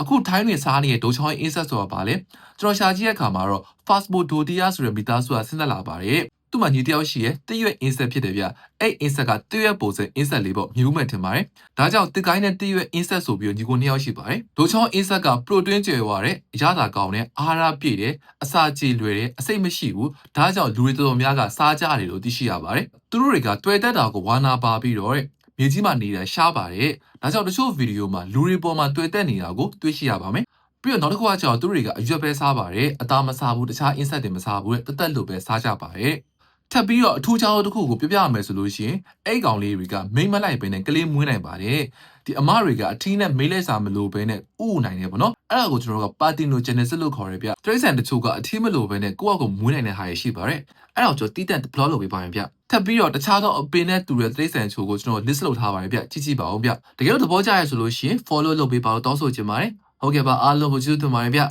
အခုထိုင်းတွင်စားနေတဲ့ဒိုချောင်း insect ဆိုတာပါလေကျွန်တော်ရှာကြည့်တဲ့အခါမှာတော့ Phasmododia ဆိုတဲ့မိသားစုကဆင်းသက်လာပါတယ်သူ့မှာညီတစ်ယောက်ရှိရဲ့တရွက် insect ဖြစ်တယ်ဗျအဲ့ insect ကတရွက်ပုံစံ insect လေးပေါ့မြူးမဲ့ထင်ပါတယ်ဒါကြောင့်တစ်ကိုင်းနဲ့တရွက် insect ဆိုပြီးတော့ညီကိုနှစ်ယောက်ရှိပါတယ်ဒိုချောင်း insect က protein ကျွယ်ဝတဲ့အရသာကောင်းတဲ့အာဟာရပြည့်တယ်အစာကြေလွယ်တယ်အစိတ်မရှိဘူးဒါကြောင့်လူတွေတော်တော်များကစားကြတယ်လို့သိရှိရပါတယ်သူတို့တွေကတွေ့တတ်တာကိုဝါနာပါပြီးတော့တဲ့ မြေကြီးမှာနေတာရှားပါတယ်ဒါကြောင့်တချို့ဗီဒီယိုမှာလူတွေပေါ်မှာတွေ့တက်နေတာကိုတွေ့ရှိရပါမယ်ပြီးတော့နောက်တစ်ခုကကျတော့သူတို့တွေကအရွက်ပဲစားပါတယ်အသားမစားဘူးတခြား insect တွေမစားဘူးတဲ့တက်တက်လို့ပဲစားကြပါတယ်ထပ်ပြီးတော့အထူးခြားသောတစ်ခုကိုပြပြရမယ်ဆိုလို့ရှိရင်အဲ့ကောင်လေးတွေကမိမ့်မလိုက်ပဲနဲ့ကလေးမွေးနိုင်ပါတယ်ဒီအမတွေကအထီးနဲ့မိတ်လိုက်စာမလို့ပဲနဲ့ဥဥနိုင်တယ်ပေါ့နော်အဲ့ဒါကိုကျွန်တော်တို့က partenogenesis လို့ခေါ်ရပြတရိษံတချို့ကအထီးမလို့ပဲနဲ့ကိုယ့်အကူမွေးနိုင်တဲ့ဟာရရှိပါတယ်အဲ့ဒါကိုကျွန်တော်တီးတန့် deploy လုပ်ပေးပါရင်ဗျ ထပ်ပြီးတော့တခြားသောအပင်နဲ့တူတဲ့တရိษံချို့ကိုကျွန်တော် list လုပ်ထားပါတယ်ဗျကြည့်ကြည့်ပါဦးဗျတကယ်လို့သဘောကျရဆိုလို့ရှိရင် follow လုပ်ပေးပါလို့တောင်းဆိုချင်ပါတယ်ဟုတ်ကဲ့ပါအားလုံးကိုကျေးဇူးတင်ပါတယ်ဗျ